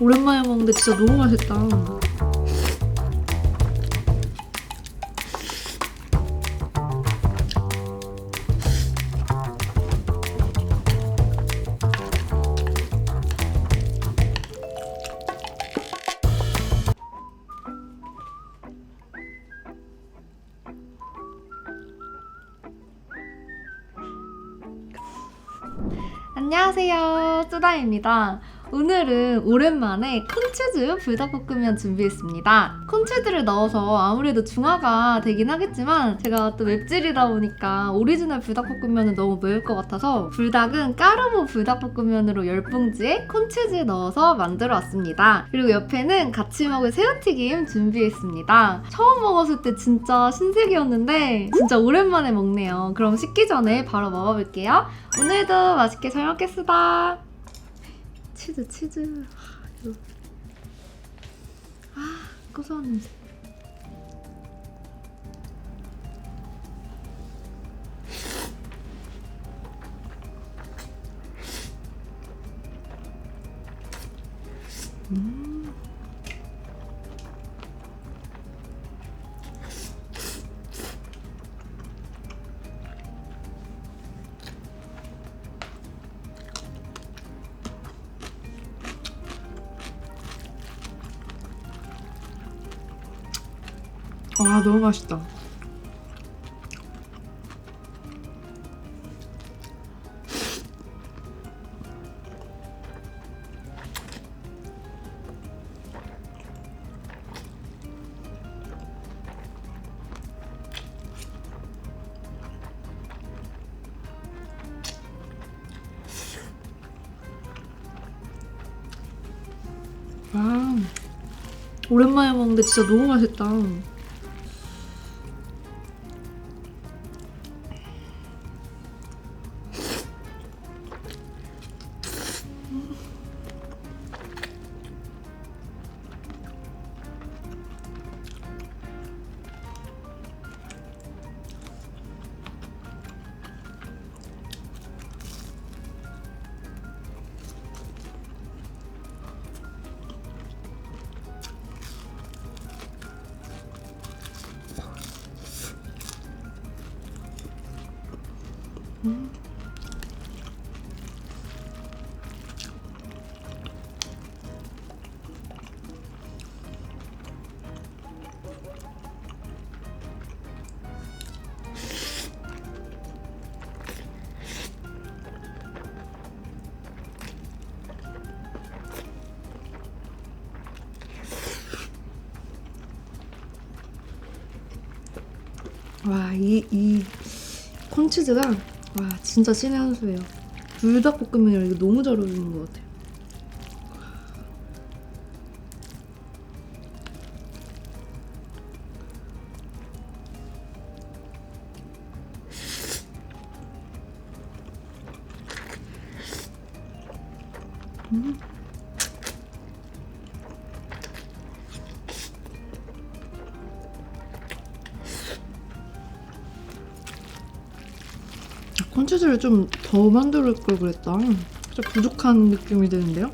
오랜만에 먹는데 진짜 너무 맛있다. 안녕하세요. 뚜다입니다. 오늘은 오랜만에 콘치즈 불닭볶음면 준비했습니다. 콘치즈를 넣어서 아무래도 중화가 되긴 하겠지만 제가 또 맵찔이다 보니까 오리지널 불닭볶음면은 너무 매울 것 같아서 불닭은 까르보 불닭볶음면으로 10봉지에 콘치즈 넣어서 만들어 왔습니다. 그리고 옆에는 같이 먹을 새우튀김 준비했습니다. 처음 먹었을 때 진짜 신세계였는데 진짜 오랜만에 먹네요. 그럼 식기 전에 바로 먹어볼게요. 오늘도 맛있게 잘 먹겠습니다. 치즈 치즈 아, 이거. 아 고소한 냄새 음. 아 너무 맛있다. 아 오랜만에 먹는데 진짜 너무 맛있다. 와, 이, 이 콘치즈가 와, 진짜 신의 한 수예요. 불닭볶음면이랑 이거 너무 잘 어울리는 것 같아요. 콘치즈를 좀 더 만들 걸 그랬다. 좀 부족한 느낌이 드는데요?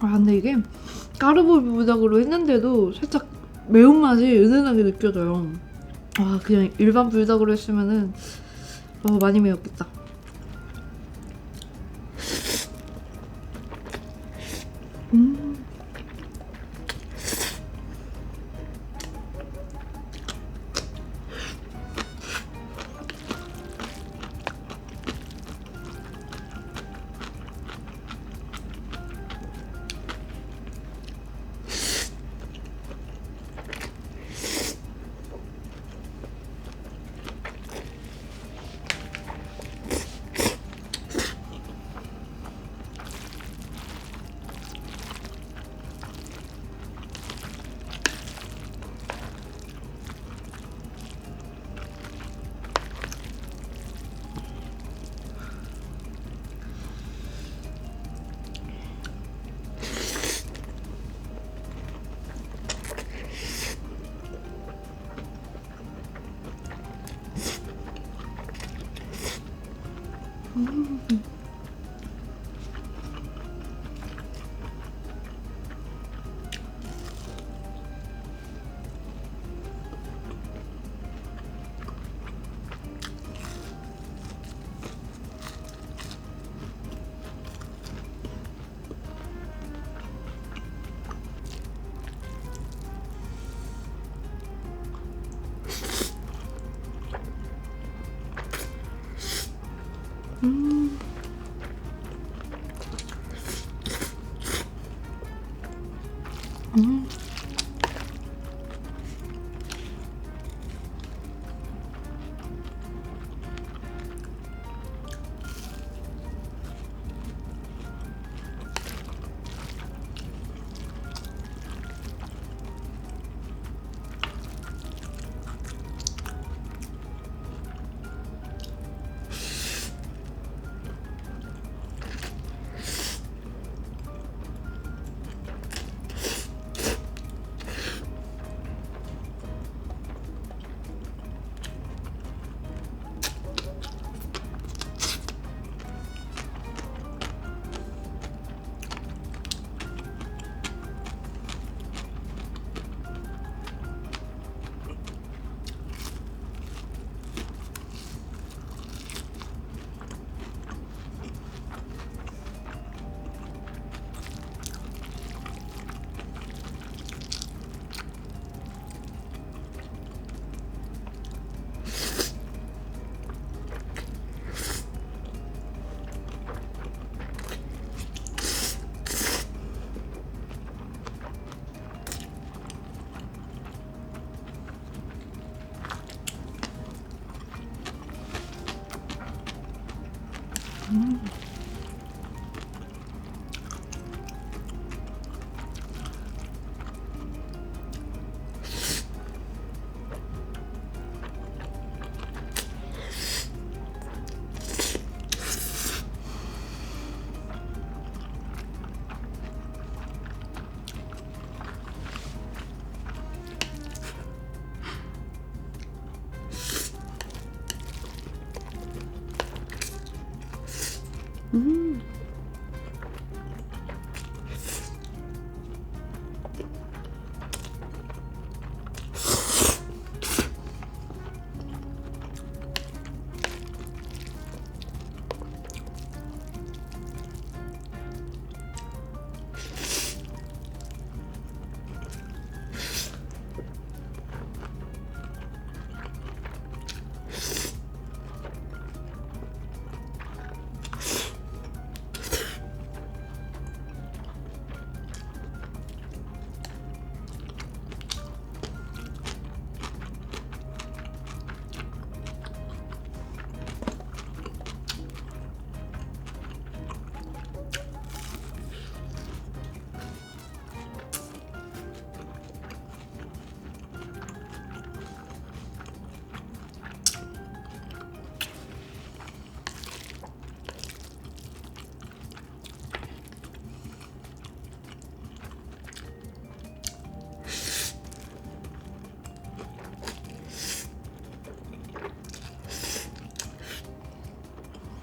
아 근데 이게 까르보 불닭으로 했는데도 살짝 매운맛이 은은하게 느껴져요. 아 그냥 일반 불닭으로 했으면은 어, 많이 매웠겠다. 음.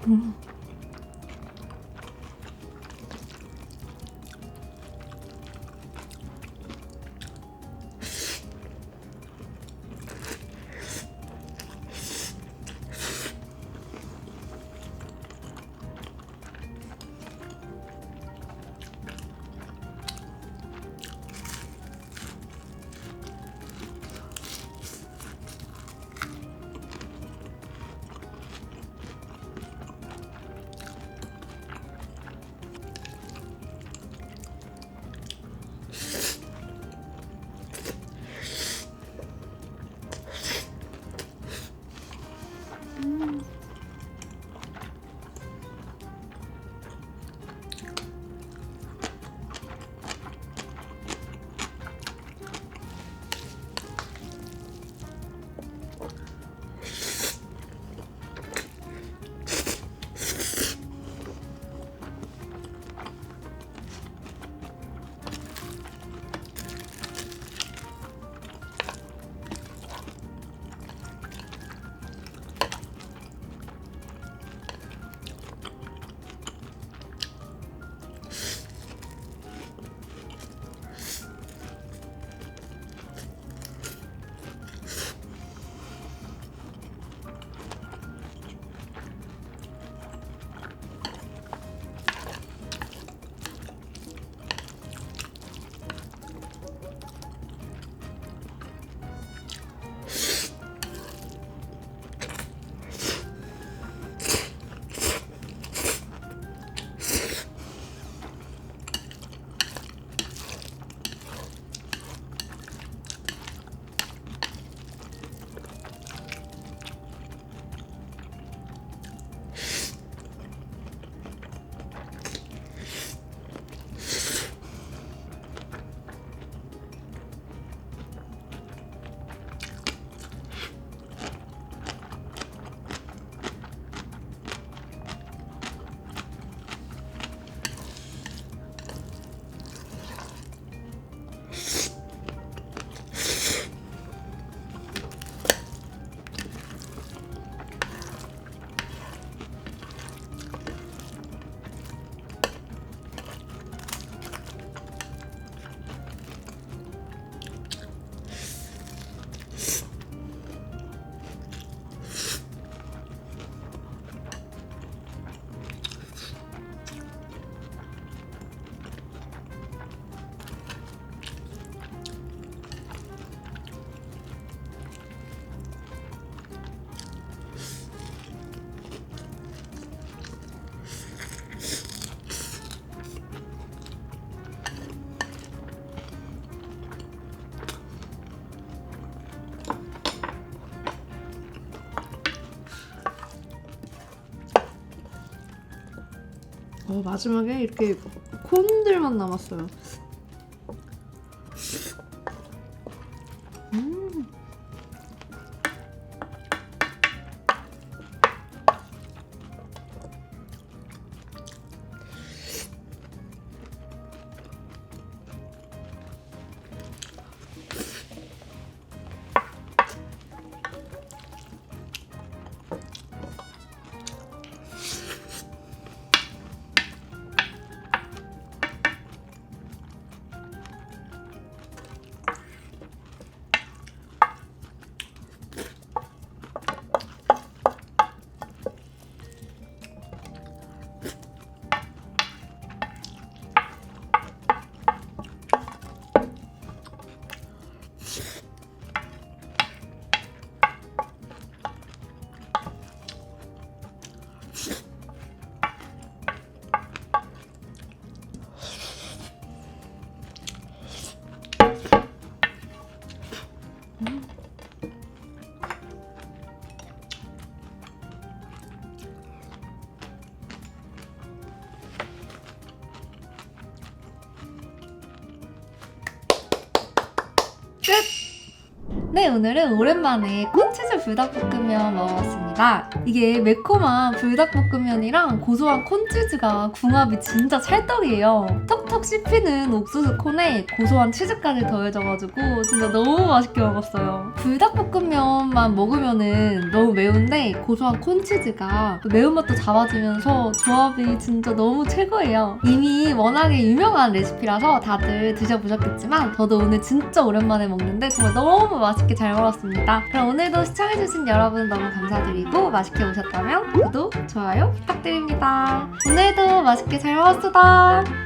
Mm-hmm. 어, 마지막에 이렇게 콘들만 남았어요. 네, 오늘은 오랜만에 콘치즈 불닭볶음면 먹어봤습니다. 이게 매콤한 불닭볶음면이랑 고소한 콘치즈가 궁합이 진짜 찰떡이에요. 톡톡 씹히는 옥수수 콘에 고소한 치즈까지 더해져가지고 진짜 너무 맛있게 먹었어요. 불닭볶음면만 먹으면은 너무 매운데 고소한 콘치즈가 그 매운맛도 잡아주면서 조합이 진짜 너무 최고예요. 이미 워낙에 유명한 레시피라서 다들 드셔보셨겠지만 저도 오늘 진짜 오랜만에 먹는데 정말 너무 맛있게 잘 먹었습니다. 그럼 오늘도 시청해주신 여러분 너무 감사드리고 맛있게 보셨다면 구독, 좋아요 부탁드립니다. 오늘도 맛있게 잘 먹었습니다.